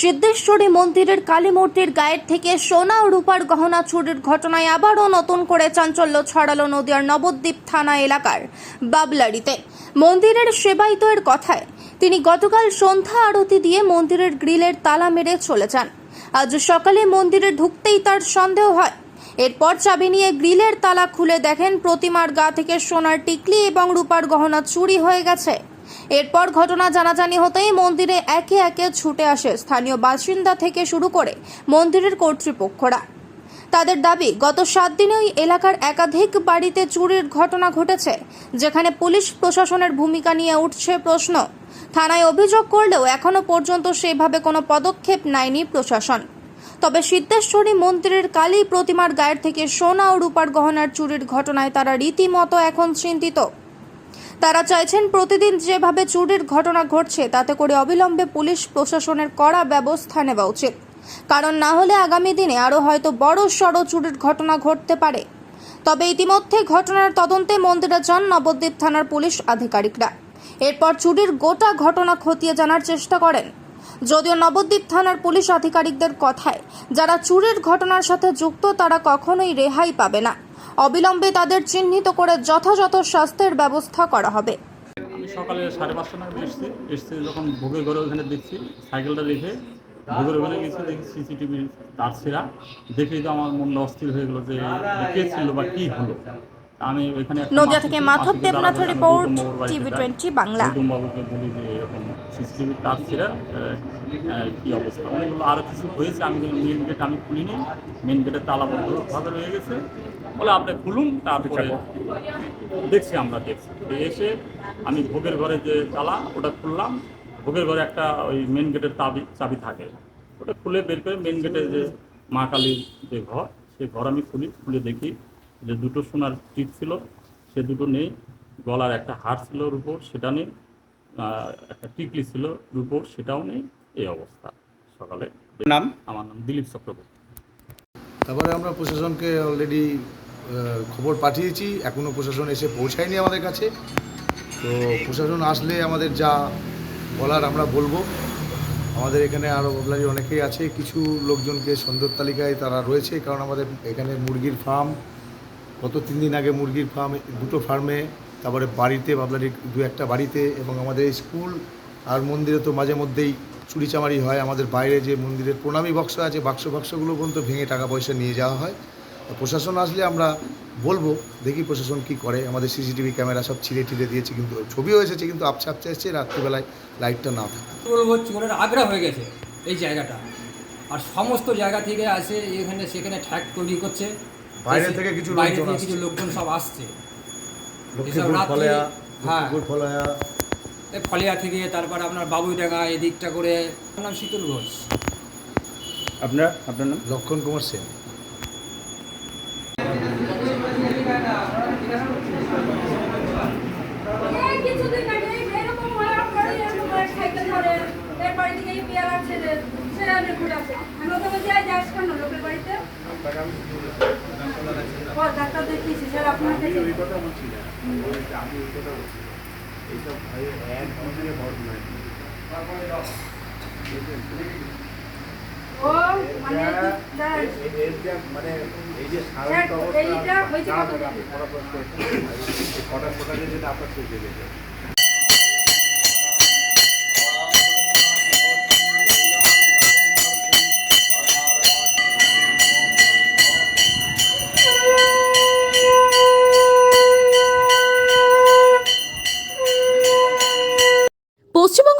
সিদ্ধেশ্বরী মন্দিরের কালী মূর্তির গায়ের থেকে সোনা ও রূপার গহনা চুরির ঘটনায় আবারও নতুন করে চাঞ্চল্য ছড়ালো নদিয়ার নবদ্বীপ থানা এলাকার বাবলারিতে। মন্দিরের সেবায়িতের কথায়, তিনি গতকাল সন্ধ্যা আরতি দিয়ে মন্দিরের গ্রিলের তালা মেরে চলে যান। আজ সকালে মন্দিরে ঢুকতেই তার সন্দেহ হয়। এরপর চাবি নিয়ে গ্রিলের তালা খুলে দেখেন প্রতিমার গা থেকে সোনার টিকলি এবং রূপার গহনা চুরি হয়ে গেছে। এরপর ঘটনা জানাজানি হতেই মন্দিরে একে একে ছুটে আসে স্থানীয় বাসিন্দা থেকে শুরু করে মন্দিরের কর্তৃপক্ষরা। তাদের দাবি, গত সাত দিনে ওই এলাকার একাধিক বাড়িতে চুরির ঘটনা ঘটেছে, যেখানে পুলিশ প্রশাসনের ভূমিকা নিয়ে উঠছে প্রশ্ন। থানায় অভিযোগ করলেও এখনও পর্যন্ত সেভাবে কোনো পদক্ষেপ নেয়নি প্রশাসন। তবে সিদ্ধেশ্বরী মন্দিরের কালী প্রতিমার গায়ের থেকে সোনা ও রূপার গহনার চুরির ঘটনায় তারা রীতিমতো এখন চিন্তিত। তারা চাইছেন প্রতিদিন যেভাবে চুরির ঘটনা ঘটছে, তাতে করে অবিলম্বে পুলিশ প্রশাসনের কড়া ব্যবস্থা নেওয়া উচিত। কারণ না হলে আগামী দিনে আরও হয়তো বড় সড় চুরির ঘটনা ঘটতে পারে। তবে ইতিমধ্যে ঘটনার তদন্তে মন্দিরে যান নবদ্বীপ থানার পুলিশ আধিকারিকরা। এরপর চুরির গোটা ঘটনা খতিয়ে জানার চেষ্টা করেন। যদিও নবদ্বীপ থানার পুলিশ আধিকারিকদের কথায়, যারা চুরির ঘটনার সাথে যুক্ত তারা কখনোই রেহাই পাবে না। অবিলম্বে তাদের চিহ্নিত করে যথাযথ স্বাস্থ্যের ব্যবস্থা করা হবে। আমি সকালে সাড়ে পাঁচটা নাগাদ এসেছি। এসেছি যখন ভোগের ঘরে ওখানে দেখছি, সাইকেলটা দেখে ভোগের ঘরে গেছি, দেখি সিসিটিভি তার সেরা দেখেই তো আমার মনটা অস্থির হয়ে গেলো যে, কে ছিল বা কী হলো? আমি ওইখানে নদিয়া থেকে মাধব আমি রিপোর্ট টিভি টোয়েন্টি বাংলা। বাবুকে বলি যে এরকম সিসিটিভি তার ছিঁড়া কি অবস্থা? বলল আরও কিছু হয়েছে আমি মেন গেট আমি খুলিনি। মেন গেটের তালাবদ্ধভাবে রয়ে গেছে। বলে আপনি খুলুন তারপরে দেখছি আমরা দেখছি। এসে আমি ভোগের ঘরে যে তালা ওটা খুললাম। ভোগের ঘরে একটা ওই মেন গেটের চাবি চাবি থাকে। ওটা খুলে বের করে মেন গেটের যে মা কালীর যে ঘর সেই ঘর আমি খুলি খুলে দেখি। যে দুটো সোনার টিপ ছিল সে দুটো নেই গলার একটা হার ছিল রূপোর সেটা নেই একটা টিকলি ছিল রূপোর সেটাও নেই এই অবস্থা। সকালে নাম? আমার নাম দিলীপ চক্রবর্তী। তারপরে আমরা প্রশাসনকে অলরেডি খবর পাঠিয়েছি এখনও প্রশাসন এসে পৌঁছায়নি আমাদের কাছে। তো প্রশাসন আসলে আমাদের যা বলার আমরা বলব। আমাদের এখানে আরও ববলারি অনেকেই আছে কিছু লোকজনকে সন্দেহ তালিকায় তারা রয়েছে কারণ আমাদের এখানে মুরগির ফার্ম গত তিন দিন আগে মুরগির ফার্মে দুটো ফার্মে তারপরে বাড়িতে বাবলারির দু একটা বাড়িতে এবং আমাদের স্কুল আর মন্দিরে তো মাঝে মধ্যেই চুরিচামারি হয়। আমাদের বাইরে যে মন্দিরের প্রণামী বক্স আছে, বাক্স বাক্সগুলো পর্যন্ত ভেঙে টাকা পয়সা নিয়ে যাওয়া হয়। প্রশাসন আসলে আমরা বলব, দেখি প্রশাসন কি করে। আমাদের সিসিটিভি ক্যামেরা সব ছিঁড়ে টিড়ে দিয়েছে কিন্তু, ছবিও এসেছে কিন্তু আপচা আপচা এসছে, রাত্রিবেলায় লাইটটা না থাকে। বলব, চোরের আগ্রা হয়ে গেছে এই জায়গাটা। আর সমস্ত জায়গা থেকে আসে, এখানে সেখানে ঠ্যাক তৈরি করছে। বাইরে থেকে কিছু বাইরে লোকজন থেকে আসছে। কিছু লোকজন সব আসছে। রাত্রি- হ্যাঁ। ফলিয়া। থেকে তারপর আপনার বাবুইডাঙ্গা এদিকটা করে আমার নাম শীতল ঘোষ আপনার আপনার নাম? লক্ষণ কুমার সেন। এরকম ধরে ঘুরাছে আমি ওকে বলছি এই যাস কেন লোকের বাড়িতে ও ডাক্তার দেখিয়েছি স্যার আপনাকে ও মানে স্যার। মানে এই যে স্যার, সাধারণ অবস্থা এইটা হয়েছে না, কত না, আমি ফটাফট করছি। এই ফটাফট ফটাফট যেটা আপনার চলছে যেটা। পশ্চিমবঙ্গ